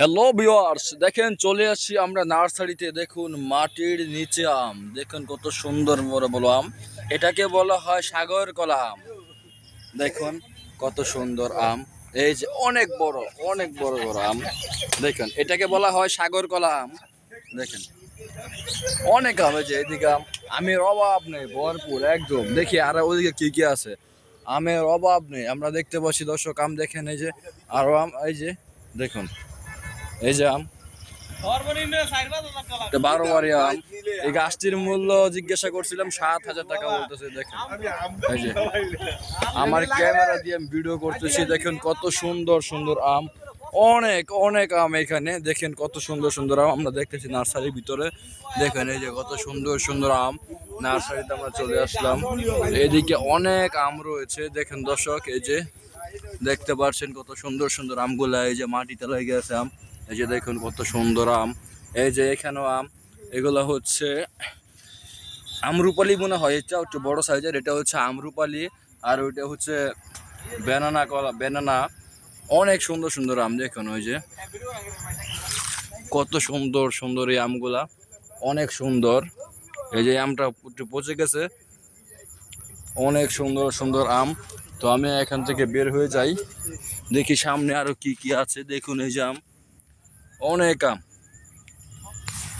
Hello viewers দেখেন চলে আসি আমরা নার্সারিতে। দেখুন, মাটির নিচে আম। দেখুন কত সুন্দর বড় বড় আম। এটাকে বলা হয় সাগর কলা আম। দেখুন কত সুন্দর আম। এই যে অনেক বড় অনেক বড় বড় আম। দেখুন, এটাকে বলা হয় সাগর কলা আম। দেখেন, অনেক আম এই যে এদিকে আম। আমের অভাব নেই, ভরপুর একদম। দেখি আর ওইদিকে কী কী আছে। আমের অভাব নেই, আমরা দেখতে পাচ্ছি দর্শক, আম দেখেন এই যে, আরও আম, এই যে, দেখুন। এই যে আম। এটা বারো বারি আম। এই গাছটির মূল্য জিজ্ঞাসা করছিলাম সাত হাজার টাকা বলতেছে দেখেন। এই যে। আমার ক্যামেরা দিয়ে আমি ভিডিও করতেছি দেখেন কত সুন্দর সুন্দর আম। অনেক অনেক আম এখানে। দেখেন কত সুন্দর সুন্দর আম। আমরা দেখতেছি নার্সারির ভিতরে। দেখেন এই যে কত সুন্দর সুন্দর আম। নার্সারিতে আমরা চলে আসলাম। এদিকে অনেক আম রয়েছে। দেখেন দর্শক এই যে দেখতে পাচ্ছেন কত সুন্দর সুন্দর আমগুলা। এই যে মাটিতে লেগে আছে আম। এই যে দেখুন কত সুন্দর আম। এই যে এখানেও আম। এগুলো হচ্ছে আমরুপালি মনে হয়। এটা একটু বড় সাইজের, এটা হচ্ছে আমরুপালি আর ওইটা হচ্ছে বেনানা কলা বেনানা অনেক সুন্দর সুন্দর আম দেখুন ওই যে। কত সুন্দর সুন্দর এই আমগুলা। অনেক সুন্দর। এই যে আমটা একটু পচে গেছে। অনেক সুন্দর সুন্দর আম। তো আমি এখান থেকে বের হয়ে যাই। দেখি সামনে আরও কি কি আছে। দেখুন এই যে আম। অনেক আম